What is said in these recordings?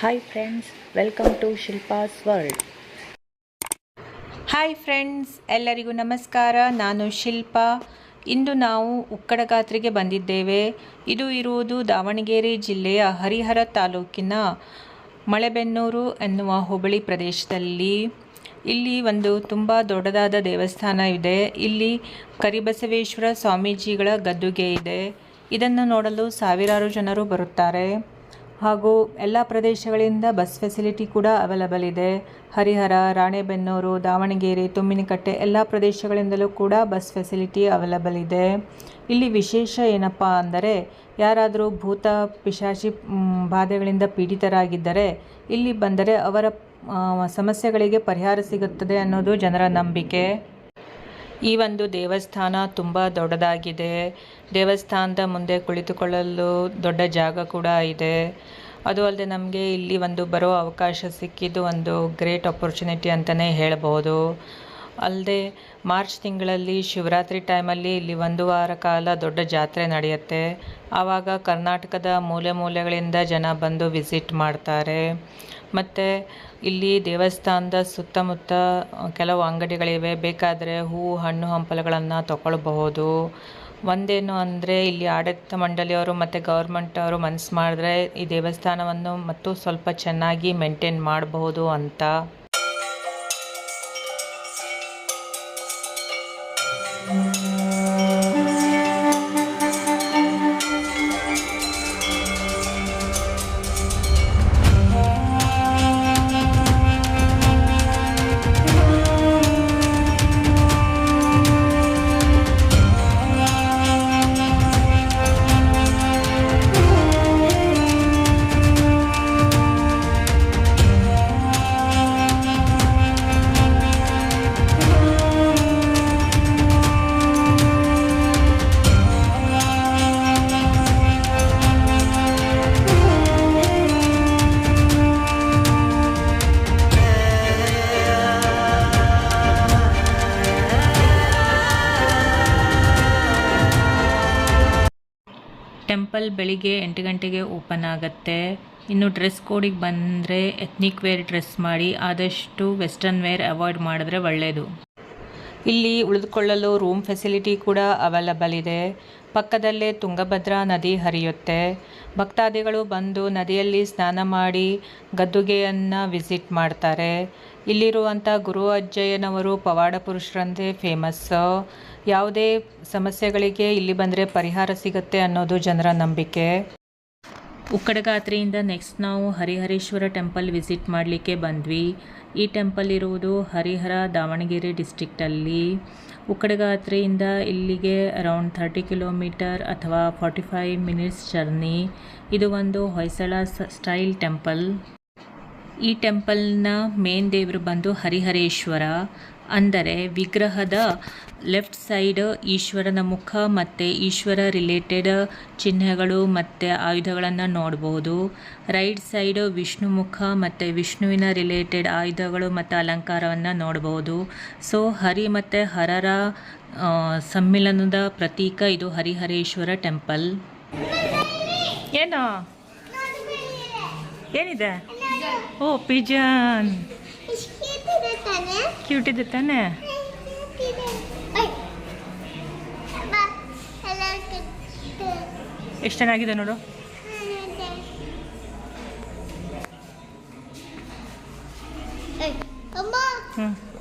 Hi friends welcome to Shilpa's world hi friends ಎಲ್ಲರಿಗೂ ನಮಸ್ಕಾರ. ನಾನು ಶಿಲ್ಪಾ. ಇಂದು ನಾವು ಉಕ್ಕಡಗಾತ್ರಿಗೆ ಬಂದಿದ್ದೇವೆ. ಇದು ಇರುವುದು ದಾವಣಗೆರೆ ಜಿಲ್ಲೆಯ ಹರಿಹರ ತಾಲೂಕಿನ ಮಳೆಬೆನ್ನೂರು ಎನ್ನುವ ಹೋಬಳಿ ಪ್ರದೇಶದಲ್ಲಿ. ಇಲ್ಲಿ ಒಂದು ತುಂಬ ದೊಡ್ಡದಾದ ದೇವಸ್ಥಾನ ಇದೆ. ಇಲ್ಲಿ ಕರಿಬಸವೇಶ್ವರ ಸ್ವಾಮೀಜಿಗಳ ಗದ್ದುಗೆ ಇದೆ. ಇದನ್ನು ನೋಡಲು ಸಾವಿರಾರು ಜನರು ಬರುತ್ತಾರೆ. ಹಾಗೂ ಎಲ್ಲ ಪ್ರದೇಶಗಳಿಂದ ಬಸ್ ಫೆಸಿಲಿಟಿ ಕೂಡ ಅವೈಲಬಲ್ ಇದೆ. ಹರಿಹರ, ರಾಣೆಬೆನ್ನೂರು, ದಾವಣಗೆರೆ, ತುಮ್ಮಿನಕಟ್ಟೆ ಎಲ್ಲ ಪ್ರದೇಶಗಳಿಂದಲೂ ಕೂಡ ಬಸ್ ಫೆಸಿಲಿಟಿ ಅವೈಲಬಲ್ ಇದೆ. ಇಲ್ಲಿ ವಿಶೇಷ ಏನಪ್ಪ ಅಂದರೆ, ಯಾರಾದರೂ ಭೂತ, ಪಿಶಾಚಿ ಬಾಧೆಗಳಿಂದ ಪೀಡಿತರಾಗಿದ್ದರೆ, ಇಲ್ಲಿ ಬಂದರೆ ಅವರ ಸಮಸ್ಯೆಗಳಿಗೆ ಪರಿಹಾರ ಸಿಗುತ್ತದೆ ಅನ್ನೋದು ಜನರ ನಂಬಿಕೆ. ಈ ಒಂದು ದೇವಸ್ಥಾನ ತುಂಬ ದೊಡ್ಡದಾಗಿದೆ. ದೇವಸ್ಥಾನದ ಮುಂದೆ ಕುಳಿತುಕೊಳ್ಳಲು ದೊಡ್ಡ ಜಾಗ ಕೂಡ ಇದೆ. ಅದು ಅಲ್ಲದೆ ನಮಗೆ ಇಲ್ಲಿ ಒಂದು ಬರೋ ಅವಕಾಶ ಸಿಕ್ಕಿದ್ದು ಒಂದು ಗ್ರೇಟ್ ಅಪರ್ಚುನಿಟಿ ಅಂತಲೇ ಹೇಳ್ಬೋದು. ಅಲ್ಲದೆ ಮಾರ್ಚ್ ತಿಂಗಳಲ್ಲಿ ಶಿವರಾತ್ರಿ ಟೈಮಲ್ಲಿ ಇಲ್ಲಿ ಒಂದು ವಾರ ಕಾಲ ದೊಡ್ಡ ಜಾತ್ರೆ ನಡೆಯುತ್ತೆ. ಆವಾಗ ಕರ್ನಾಟಕದ ಮೂಲೆ ಮೂಲೆಗಳಿಂದ ಜನ ಬಂದು ವಿಸಿಟ್ ಮಾಡ್ತಾರೆ. ಮತ್ತು ಇಲ್ಲಿ ದೇವಸ್ಥಾನದ ಸುತ್ತಮುತ್ತ ಕೆಲವು ಅಂಗಡಿಗಳಿವೆ. ಬೇಕಾದರೆ ಹೂವು, ಹಣ್ಣು ಹಂಪಲುಗಳನ್ನು ತಗೊಳ್ಬಹುದು. ಒಂದೇನು ಅಂದರೆ ಇಲ್ಲಿ ಆಡಳಿತ ಮಂಡಳಿಯವರು ಮತ್ತು ಗೌರ್ಮೆಂಟ್ ಅವರು ಮನಸ್ಸು ಮಾಡಿದ್ರೆ ಈ ದೇವಸ್ಥಾನವನ್ನು ಮತ್ತು ಸ್ವಲ್ಪ ಚೆನ್ನಾಗಿ ಮೇಂಟೈನ್ ಮಾಡಬಹುದು ಅಂತ. ಟೆಂಪಲ್ ಬೆಳಿಗ್ಗೆ ಎಂಟು ಗಂಟೆಗೆ ಓಪನ್ ಆಗುತ್ತೆ. ಇನ್ನು ಡ್ರೆಸ್ ಕೋಡಿಗೆ ಬಂದರೆ ಎತ್ನಿಕ್ ವೇರ್ ಡ್ರೆಸ್ ಮಾಡಿ ಆದಷ್ಟು ವೆಸ್ಟರ್ನ್ ವೇರ್ ಅವಾಯ್ಡ್ ಮಾಡಿದ್ರೆ ಒಳ್ಳೆಯದು ಇಲ್ಲಿ ಉಳಿದುಕೊಳ್ಳಲು ರೂಮ್ ಫೆಸಿಲಿಟಿ ಕೂಡ ಅವೈಲಬಲ್ ಇದೆ. ಪಕ್ಕದಲ್ಲೇ ತುಂಗಭದ್ರಾ ನದಿ ಹರಿಯುತ್ತೆ. ಭಕ್ತಾದಿಗಳು ಬಂದು ನದಿಯಲ್ಲಿ ಸ್ನಾನ ಮಾಡಿ ಗದ್ದುಗೆಯನ್ನು ವಿಸಿಟ್ ಮಾಡ್ತಾರೆ. ಇಲ್ಲಿರುವಂಥ ಗುರು ಅಜ್ಜಯ್ಯನವರು ಪವಾಡ ಪುರುಷರಂತೆ ಫೇಮಸ್ಸು ಯಾವುದೇ ಸಮಸ್ಯೆಗಳಿಗೆ ಇಲ್ಲಿ ಬಂದರೆ ಪರಿಹಾರ ಸಿಗುತ್ತೆ ಅನ್ನೋದು ಜನರ ನಂಬಿಕೆ. ಉಕ್ಕಡಗಾತ್ರಿಯಿಂದ ನೆಕ್ಸ್ಟ್ ನಾವು ಹರಿಹರೇಶ್ವರ ಟೆಂಪಲ್ ವಿಸಿಟ್ ಮಾಡಲಿಕ್ಕೆ ಬಂದ್ವಿ. ಈ ಟೆಂಪಲ್ ಇರುವುದು ಹರಿಹರ ದಾವಣಗೆರೆ ಡಿಸ್ಟಿಕ್ಟಲ್ಲಿ ಉಕ್ಕಡಗಾತ್ರಿಯಿಂದ ಇಲ್ಲಿಗೆ ಅರೌಂಡ್ ಥರ್ಟಿ ಕಿಲೋಮೀಟರ್ ಅಥವಾ ಫಾರ್ಟಿ ಫೈವ್ ಮಿನಿಟ್ಸ್ ಜರ್ನಿ ಇದು ಒಂದು ಹೊಯ್ಸಳ ಸ್ಟೈಲ್ ಟೆಂಪಲ್ ಈ ಟೆಂಪಲ್ನ ಮೇನ್ ದೇವರು ಬಂದು ಹರಿಹರೇಶ್ವರ. ಅಂದರೆ ವಿಗ್ರಹದ ಲೆಫ್ಟ್ ಸೈಡ್ ಈಶ್ವರನ ಮುಖ ಮತ್ತು ಈಶ್ವರ ರಿಲೇಟೆಡ್ ಚಿಹ್ನೆಗಳು ಮತ್ತು ಆಯುಧಗಳನ್ನು ನೋಡ್ಬೋದು. ರೈಟ್ ಸೈಡ್ ವಿಷ್ಣು ಮುಖ ಮತ್ತು ವಿಷ್ಣುವಿನ ರಿಲೇಟೆಡ್ ಆಯುಧಗಳು ಮತ್ತು ಅಲಂಕಾರವನ್ನು ನೋಡ್ಬೋದು. ಸೊ ಹರಿ ಮತ್ತು ಹರರ ಸಮ್ಮಿಲನದ ಪ್ರತೀಕ ಇದು ಹರಿಹರೇಶ್ವರ ಟೆಂಪಲ್ ಏನು? ಏನಿದೆ? ಓ, ಪಿಜನ್. ಕ್ಯೂಟ್ ಇದೆ ತಾನೆ? ಎಷ್ಟು ಚೆನ್ನಾಗಿದೆ ನೋಡು. ಅಮ್ಮ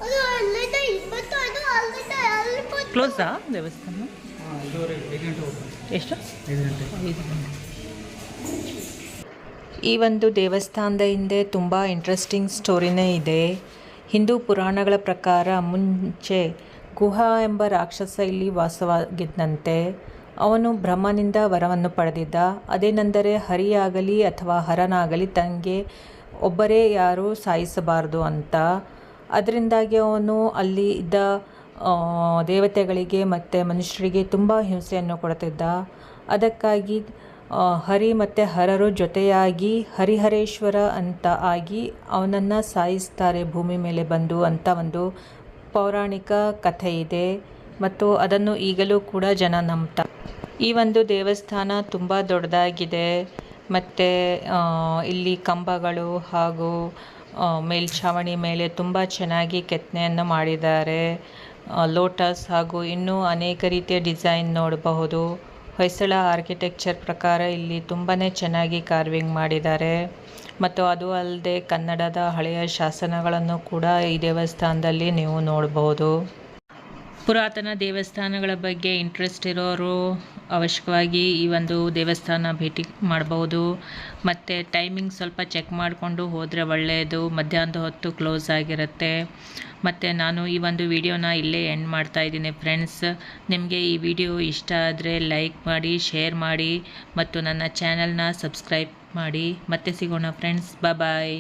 ಅದು ಅಲ್ಲಿದೆ ಇವತ್ತು ಅದು ಅಲ್ಲಿದೆ ಅಲ್ಲಿ ಬಂತು. ಕ್ಲೋಸಾ ದೇವಸ್ಥಾನ ಎಷ್ಟು? ಈ ಒಂದು ದೇವಸ್ಥಾನದ ಹಿಂದೆ ತುಂಬ ಇಂಟ್ರೆಸ್ಟಿಂಗ್ ಸ್ಟೋರಿನೇ ಇದೆ. ಹಿಂದೂ ಪುರಾಣಗಳ ಪ್ರಕಾರ ಮುಂಚೆ ಗುಹ ಎಂಬ ರಾಕ್ಷಸ ಇಲ್ಲಿ ವಾಸವಾಗಿದ್ದಂತೆ ಅವನು ಬ್ರಹ್ಮನಿಂದ ವರವನ್ನು ಪಡೆದಿದ್ದ. ಅದೇನೆಂದರೆ ಹರಿಯಾಗಲಿ ಅಥವಾ ಹರನಾಗಲಿ ತನಗೆ ಒಬ್ಬರೇ ಯಾರೂ ಸಾಯಿಸಬಾರದು ಅಂತ. ಅದರಿಂದಾಗಿ ಅವನು ಅಲ್ಲಿ ಇದ್ದ ದೇವತೆಗಳಿಗೆ ಮತ್ತು ಮನುಷ್ಯರಿಗೆ ತುಂಬ ಹಿಂಸೆಯನ್ನು ಕೊಡ್ತಿದ್ದ ಅದಕ್ಕಾಗಿ ಹರಿ ಮತ್ತು ಹರರು ಜೊತೆಯಾಗಿ ಹರಿಹರೇಶ್ವರ ಅಂತ ಆಗಿ ಅವನನ್ನು ಸಾಯಿಸ್ತಾರೆ ಭೂಮಿ ಮೇಲೆ ಬಂದು ಅಂತ ಒಂದು ಪೌರಾಣಿಕ ಕಥೆ ಇದೆ. ಮತ್ತು ಅದನ್ನು ಈಗಲೂ ಕೂಡ ಜನ ನಂಬ್ತ ಈ ಒಂದು ದೇವಸ್ಥಾನ ತುಂಬ ದೊಡ್ಡದಾಗಿದೆ. ಮತ್ತು ಇಲ್ಲಿ ಕಂಬಗಳು ಹಾಗೂ ಮೇಲ್ಛಾವಣಿ ಮೇಲೆ ತುಂಬ ಚೆನ್ನಾಗಿ ಕೆತ್ತನೆಯನ್ನು ಮಾಡಿದ್ದಾರೆ. ಲೋಟಸ್ ಹಾಗೂ ಇನ್ನೂ ಅನೇಕ ರೀತಿಯ ಡಿಸೈನ್ ನೋಡಬಹುದು. ಹೊಯ್ಸಳ ಆರ್ಕಿಟೆಕ್ಚರ್ ಪ್ರಕಾರ ಇಲ್ಲಿ ತುಂಬಾ ಚೆನ್ನಾಗಿ ಕಾರ್ವಿಂಗ್ ಮಾಡಿದ್ದಾರೆ. ಮತ್ತು ಅದು ಅಲ್ಲದೆ ಕನ್ನಡದ ಹಳೆಯ ಶಾಸನಗಳನ್ನು ಕೂಡ ಈ ದೇವಸ್ಥಾನದಲ್ಲಿ ನೀವು ನೋಡಬಹುದು ಪುರಾತನ ದೇವಸ್ಥಾನಗಳ ಬಗ್ಗೆ ಇಂಟ್ರೆಸ್ಟ್ ಇರೋರು ಅವಶ್ಯಕವಾಗಿ ಈ ಒಂದು ದೇವಸ್ಥಾನ ಭೇಟಿ ಮಾಡಬಹುದು ಮತ್ತು ಟೈಮಿಂಗ್ ಸ್ವಲ್ಪ ಚೆಕ್ ಮಾಡಿಕೊಂಡು ಹೋದರೆ ಒಳ್ಳೆಯದು ಮಧ್ಯಾಹ್ನದ ಹೊತ್ತು ಕ್ಲೋಸ್ ಆಗಿರುತ್ತೆ. ಮತ್ತು ನಾನು ಈ ಒಂದು ವಿಡಿಯೋನ ಇಲ್ಲೇ ಎಂಡ್ ಮಾಡ್ತಾ ಇದ್ದೀನಿ ಫ್ರೆಂಡ್ಸ್ ನಿಮಗೆ ಈ ವಿಡಿಯೋ ಇಷ್ಟ ಆದರೆ ಲೈಕ್ ಮಾಡಿ ಶೇರ್ ಮಾಡಿ ಮತ್ತು ನನ್ನ ಚಾನಲ್ನ ಸಬ್ಸ್ಕ್ರೈಬ್ ಮಾಡಿ. ಮತ್ತೆ ಸಿಗೋಣ ಫ್ರೆಂಡ್ಸ್ ಬಾಯ್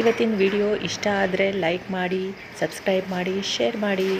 ಇವತ್ತಿನ ವಿಡಿಯೋ ಇಷ್ಟ ಆದರೆ ಲೈಕ್ ಮಾಡಿ ಸಬ್ಸ್ಕ್ರೈಬ್ ಮಾಡಿ ಶೇರ್ ಮಾಡಿ.